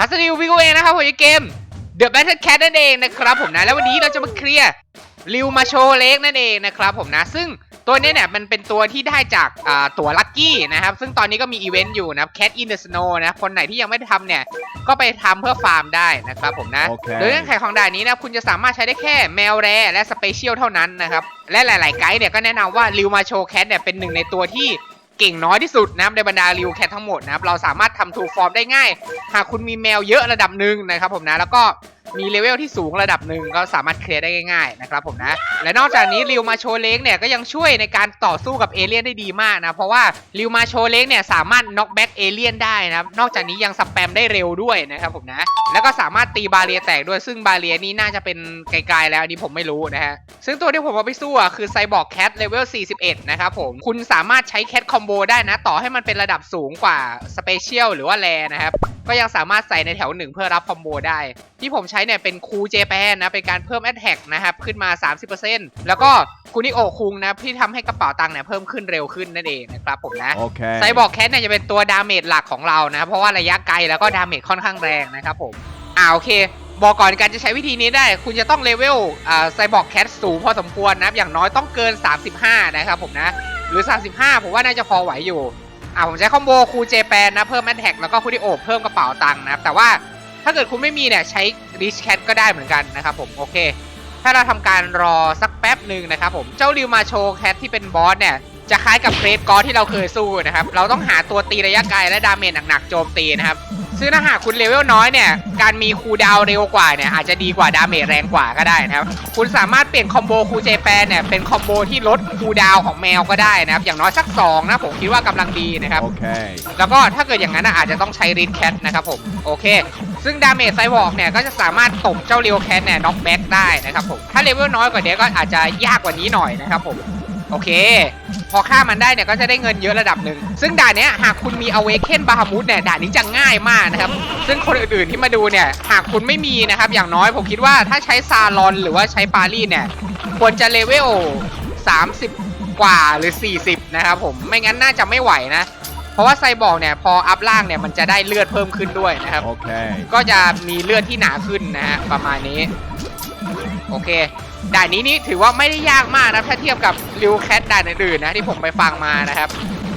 คัสติววิโกเองนะครับผมในเกม The Battle Cat นั่นเองนะครับผมนะแล้ววันนี้เราจะมาเคลียร์ริวมาโชเล็กนั่นเองนะครับผมนะซึ่งตัวนี้เนี่ยมันเป็นตัวที่ได้จากอ่าตัวลัคกี้นะครับ ซึ่งตอนนี้ก็มีอีเวนต์อยู่นะครับ Cat in the Snow นะคนไหนที่ยังไม่ได้ทำเนี่ยก็ไปทำเพื่อฟาร์มได้นะครับผมนะโอเคโดยเงื่อนไขของด่านนี้นะคุณจะสามารถใช้ได้แค่แมวแร่และสเปเชียลเท่านั้นนะครับ และหลาย ๆ ไกด์เนี่ยก็แนะนำว่าริวมาโชแคทเนี่ยเป็นหนึ่งในตัวที่ เก่งน้อยที่สุดนะครับในบรรดาริวแคททั้งหมดนะครับเราสามารถทำทูฟอร์มได้ง่าย หากคุณมีแมวเยอะระดับหนึ่งนะครับผมนะแล้วก็ มีเลเวลที่สูงระดับหนึ่งก็สามารถเคลียร์ได้ง่ายๆนะครับผมนะ และนอกจากนี้ริวมาโชเล็กเนี่ยก็ยังช่วยในการต่อสู้กับเอเลี่ยนได้ดีมากนะ เพราะว่าริวมาโชเล็กเนี่ยสามารถน็อกแบ็กเอเลี่ยนได้นะครับ นอกจากนี้ยังสแปมได้เร็วด้วยนะครับผมนะ แล้วก็สามารถตีบาเรียแตกด้วยซึ่งบาเรียนี้น่าจะเป็นไกลๆแล้วอันนี้ผมไม่รู้นะฮะ ซึ่งตัวที่ผมเอาไปสู้อะคือไซบอร์กแคทเลเวล 41 นะครับผม คุณสามารถใช้แคทคอมโบได้นะ ต่อให้มันเป็นระดับสูงกว่าสเปเชียลหรือว่าแรนะครับ ก็ยังสามารถใส่ในแถวหนึ่งเพื่อรับคอมโบได้ ที่ผมใช้เนี่ยเป็นคูเจแปนนะเป็นการเพิ่มแอตแทกนะครับขึ้นมา 30%แล้วก็คูนิโอคุงนะที่ทำให้กระเป๋าตังค์เนี่ยเพิ่มขึ้นเร็วขึ้นนั่นเองนะครับผมนะ Okay. ไซบอร์กแคทเนี่ยจะเป็นตัวดาเมจหลักของเรานะเพราะว่าระยะไกลแล้วก็ดาเมจค่อนข้างแรงนะครับผมอ่าโอเคบอกก่อนการจะใช้วิธีนี้ได้ คุณจะต้องเลเวลอ่าไซบอร์กแคทสูงพอสมควรนะครับอย่างน้อยต้องเกิน 35 นะครับผมนะ หรือ 35 ผมว่าน่าจะพอไหวอยู่อ่าผมใช้คอมโบคูเจแปนนะเพิ่มแอตแทกแล้วก็คูดิโอเพิ่มกระเป๋าตังค์นะครับแต่ว่า ถ้าเกิดคุณไม่มีเนี่ยใช้ริชแคทก็ได้เหมือนกันนะครับผมโอเค ถ้าเราทำการรอสักแป๊บหนึ่งนะครับผมเจ้าริวมาโชแคทที่เป็นบอสเนี่ยจะคล้ายกับเฟรดกอสที่เราเคยสู้นะครับ เราต้องหาตัวตีระยะไกลและดาเมจหนักๆโจมตีนะครับ ซึ่งถ้าหากคุณเลเวลน้อยเนี่ย การมีคูลดาวน์เร็วกว่าเนี่ยอาจจะดีกว่าดาเมจแรงกว่าก็ได้นะครับ คุณสามารถเปลี่ยนคอมโบคูเจแปนเนี่ยเป็นคอมโบที่ลดคูลดาวน์ของแมวก็ได้นะครับ อย่างน้อยสักสองนะผมคิดว่ากำลังดีนะครับ Okay. แล้วก็ถ้าเกิดอย่างนั้นนะอาจจะต้องใช้รีดแคทนะครับผม โอเค ซึ่งดาเมจไซวอร์กเนี่ยก็จะสามารถตบเจ้าเรียวแคทเนี่ยน็อกแบ็กได้นะครับผม ถ้าเลเวลน้อยกว่านี้ก็อาจจะยากกว่านี้หน่อยนะครับผม โอเค พอฆ่ามันได้เนี่ยก็จะได้เงินเยอะระดับหนึ่ง ซึ่งด่านเนี้ยหากคุณมีอเวเคนบาฮามุดเนี่ยด่านนี้จะง่ายมากนะครับ ซึ่งคนอื่นๆที่มาดูเนี่ยหากคุณไม่มีนะครับอย่างน้อยผมคิดว่าถ้าใช้ซาลอนหรือว่าใช้ปารีเนี่ยควรจะเลเวล30 กว่าหรือ 40 นะครับผมไม่งั้นน่าจะไม่ไหวนะ เพราะว่าไซบอร์กเนี่ยพออัพล่างเนี่ยมันจะได้เลือดเพิ่มขึ้นด้วยนะครับ Okay. ก็จะมีเลือดที่หนาขึ้นนะฮะประมาณนี้ โอเคด่านนี้นี่ถือว่าไม่ได้ยากมากนะถ้าเทียบกับริวแคทด่านอื่นๆนะที่ผมไปฟังมานะครับ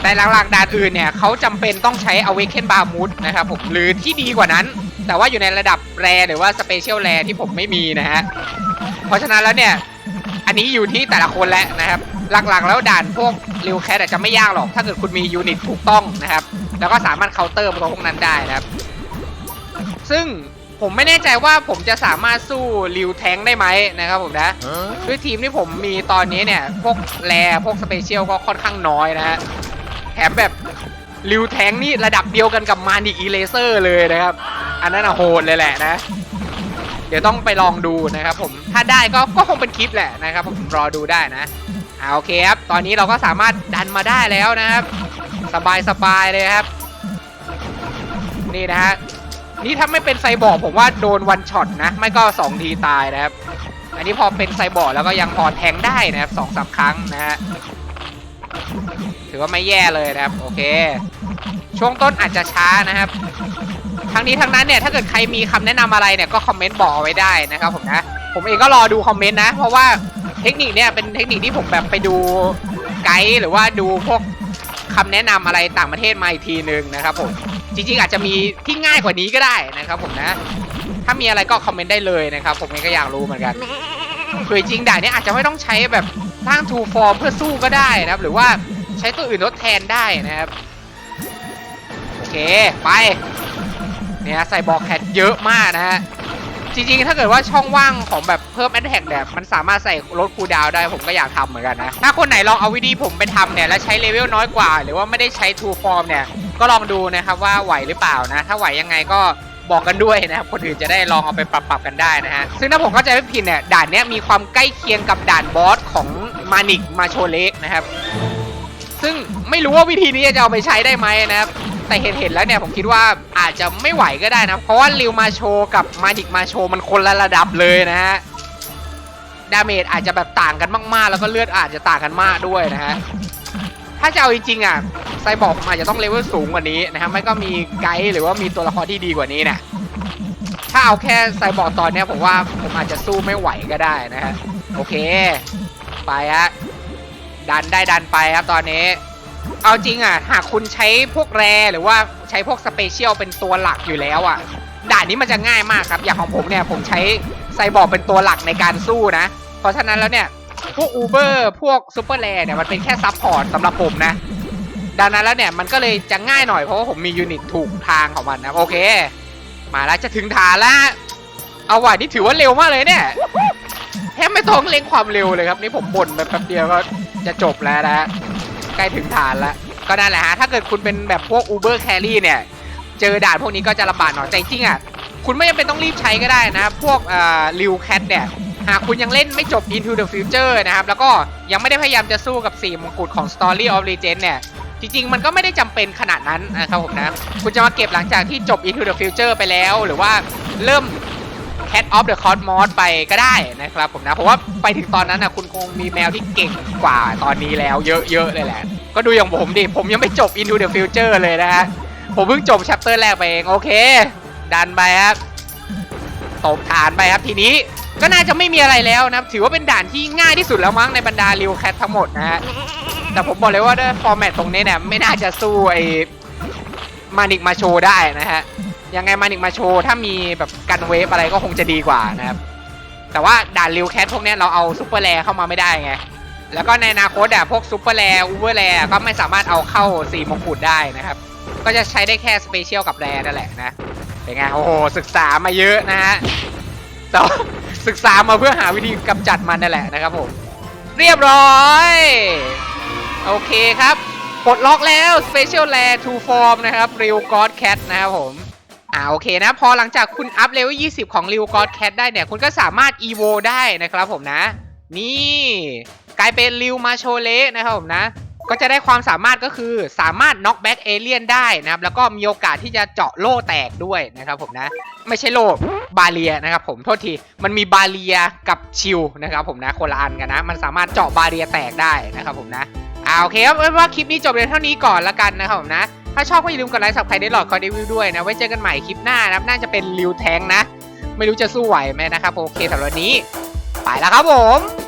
แต่หลักๆด่านอื่นเนี่ยเขาจำเป็นต้องใช้ Awaken b a r m o o d นะครับผมหรือที่ดีกว่านั้น แต่ว่าอยู่ในระดับแรหรือว่าสเปเชียลแรที่ผมไม่มีนะฮะเพราะฉะนั้นแล้วเนี่ยอันนี้อยู่ที่แต่ละคนแล้วนะครับ หลักๆ แล้วด่านพวกริวแคทจะไม่ยากหรอก ถ้าเกิดคุณมียูนิตถูกต้องนะครับ แล้วก็สามารถเคาน์เตอร์ตัวพวกนั้นได้นะครับ ซึ่งผมไม่แน่ใจว่าผมจะสามารถสู้ริวแทงได้ไหมนะครับผมนะด้วยทีมที่ผมมีตอนนี้เนี่ย พวกแรพวกสเปเชียลก็ค่อนข้างน้อยนะฮะแถมแบบริวแทงนี่ระดับเดียวกันกับมานิกอีเลเซอร์เลยนะครับ อันนั้นโหดเลยแหละนะ เดี๋ยวต้องไปลองดูนะครับผมถ้าได้ก็ก็คงเป็นคลิปแหละนะครับผมรอดูได้นะ อ่าโอเคครับ ตอนนี้เราก็สามารถดันมาได้แล้วนะครับ สบายสบายเลยครับ นี่นะฮะ นี่ถ้าไม่เป็นไซบอร์ผมว่าโดนวันช็อตนะ ไม่ก็2ทีตายนะครับ อันนี้พอเป็นไซบอร์แล้วก็ยังพอแทงได้นะครับสองสามครั้งนะฮะ ถือว่าไม่แย่เลยนะครับ โอเค ช่วงต้นอาจจะช้านะครับ ทั้งนี้ทั้งนั้นเนี่ยถ้าเกิดใครมีคำแนะนำอะไรเนี่ยก็คอมเมนต์บอกเอาไว้ได้นะครับผมนะ ผมเองก็รอดูคอมเมนต์นะ เพราะว่า เทคนิคเนี่ยเป็นเทคนิคที่ผมแบบไปดูไกด์หรือว่าดูพวกคำแนะนำอะไรต่างประเทศมาอีกทีนึงนะครับผมจริงๆอาจจะมีที่ง่ายกว่านี้ก็ได้นะครับผมนะ ถ้ามีอะไรก็คอมเมนต์ได้เลยนะครับผมก็อยากรู้เหมือนกันคือจริงๆด่านนี้อาจจะไม่ต้องใช้แบบสร้างทูฟอร์มเพื่อสู้ก็ได้นะครับ หรือว่าใช้ตัวอื่นทดแทนได้นะครับโอเคไปเนี่ยใส่บอกแคทเยอะมากนะฮะ จริงๆ ถ้าเกิดว่าช่องว่างของแบบเพิ่มแอดแท็กแบบมันสามารถใส่ลดคูดาวได้ผมก็อยากทำเหมือนกันนะ ถ้าคนไหนลองเอาวิธีผมไปทำเนี่ย แล้วใช้เลเวลน้อยกว่า หรือว่าไม่ได้ใช้ทูฟอร์มเนี่ย ก็ลองดูนะครับว่าไหวหรือเปล่านะ ถ้าไหวยังไงก็บอกกันด้วยนะครับคนอื่นจะได้ลองเอาไปปรับๆกันได้นะฮะ ซึ่งถ้าผมเข้าใจไม่ผิดเนี่ยด่านเนี้ยมีความใกล้เคียงกับด่านบอสของมานิกมาโชเลกนะครับ ซึ่งไม่รู้ว่าวิธีนี้จะเอาไปใช้ได้ไหมนะครับ แต่เห็นเห็นแล้วเนี่ยผมคิดว่าอาจจะไม่ไหวก็ได้นะ เพราะว่าริวมาโชกับมาดิกมาโชมันคนละระดับเลยนะฮะดาเมจอาจจะแบบต่างกันมากๆ แล้วก็เลือดอาจจะต่างกันมากด้วยนะฮะถ้าจะเอาจริงๆอะไซบอร์กผมอาจจะต้องเลเวลสูงกว่านี้นะครับไม่ก็มีไกด์หรือว่ามีตัวละครที่ดีกว่านี้นะถ้าเอาแค่ไซบอร์กตอนเนี้ยผมว่าผมอาจจะสู้ไม่ไหวก็ได้นะฮะโอเค ไปฮะดันได้ดันไปครับตอนนี้ เอาจริงอะ หากคุณใช้พวกแรหรือว่าใช้พวกสเปเชียลเป็นตัวหลักอยู่แล้วอะ ด่านนี้มันจะง่ายมากครับ อย่างของผมเนี่ยผมใช้ไซบอร์เป็นตัวหลักในการสู้นะ เพราะฉะนั้นแล้วเนี่ย พวกอูเบอร์พวกซูเปอร์แรเนี่ยมันเป็นแค่ซับพอร์ตสำหรับผมนะ ดังนั้นแล้วเนี่ยมันก็เลยจะง่ายหน่อยเพราะว่าผมมียูนิตถูกทางของมันนะโอเค มาแล้วจะถึงฐานแล้วเอาว่ะนี่ถือว่าเร็วมากเลยเนี่ยแทบไม่ต้องเล็งความเร็วเลยครับ นี่ผมบ่นไปแป๊บเดียวก็จะจบแล้วนะ ใกล้ถึงฐานแล้วก็นั่นแหละฮะถ้าเกิดคุณเป็นแบบพวก Uber Carry เนี่ย เจอด่านพวกนี้ก็จะลำบากหน่อยแต่จริงๆอะคุณไม่จำเป็นต้องรีบใช้ก็ได้นะ พวกเอ่อริวแคทเนี่ยหากคุณยังเล่นไม่จบ Into the Future นะครับ แล้วก็ยังไม่ได้พยายามจะสู้กับ4มงกุฎของ Story of Legend เนี่ย จริง ๆ มันก็ไม่ได้จำเป็นขนาดนั้นนะครับผมนะ คุณจะมาเก็บหลังจากที่จบ Into the Future ไปแล้ว หรือว่าเริ่ม Cat of the Cosmos ไปก็ได้นะครับผมนะ เพราะว่าไปถึงตอนนั้นนะคุณคงมีแมวที่เก่งกว่าตอนนี้แล้วเยอะๆเลยแหละ ก็ดูอย่างผมดิ ผมยังไม่จบ Into the Future เลยนะฮะ ผมเพิ่งจบ chapter แรกไปเอง โอเค ดันไปครับตบฐานไปครับทีนี้ก็น่าจะไม่มีอะไรแล้วนะถือว่าเป็นด่านที่ง่ายที่สุดแล้วมั้งในบรรดาริวแคททั้งหมดนะฮะแต่ผมบอกเลยว่าฟอร์แมตตรงนี้เนี่ยไม่น่าจะสู้ไอ้มานิกมาโชได้นะฮะ ยังไงมานิกมาโชว์ถ้ามีแบบกันเวฟอะไรก็คงจะดีกว่านะครับ แต่ว่าด่านริวแคทพวกนี้เราเอาซูเปอร์แรเข้ามาไม่ได้ไง แล้วก็ในอนาคตอะพวกซูเปอร์แรอูเวอร์แรก็ไม่สามารถเอาเข้าสีมงกุฎได้นะครับ ก็จะใช้ได้แค่สเปเชียลกับแรนั่นแหละนะเป็นไงโอ้โหศึกษามาเยอะนะฮะแต่ศึกษามาเพื่อหาวิธีกำจัดมันนั่นแหละนะครับผมเรียบร้อยโอเคครับปลดล็อกแล้ว Special Lair to Form นะครับ Real God Cat นะครับผม อ่าโอเคนะ พอหลังจากคุณอัพเลเวล20 ของ Real God Cat ได้เนี่ย คุณก็สามารถ Evo ได้นะครับผมนะ นี่กลายเป็นริวมาโชเลนะครับผมนะ ก็จะได้ความสามารถก็คือสามารถน็อกแบ็กเอเลียนได้นะครับ แล้วก็มีโอกาสที่จะเจาะโล่แตกด้วยนะครับผมนะ ไม่ใช่โล่บาเลียนะครับผมโทษที มันมีบาเลียกับชิลนะครับผมนะคนละอันกันนะ มันสามารถเจาะบาเลียแตกได้นะครับผมนะอ่าโอเคครับเอาเป็นว่าคลิปนี้จบเพียงเท่านี้ก่อนละกันนะครับผมนะ ถ้าชอบก็อย่าลืมกดไลค์สับใครได้หลอดคอยรีวิวด้วยนะ ไว้เจอกันใหม่คลิปหน้านะครับ น่าจะเป็นริวแทงนะ ไม่รู้จะสู้ไหวไหมนะครับ โอเคสำหรับวันนี้ ไปแล้วครับผม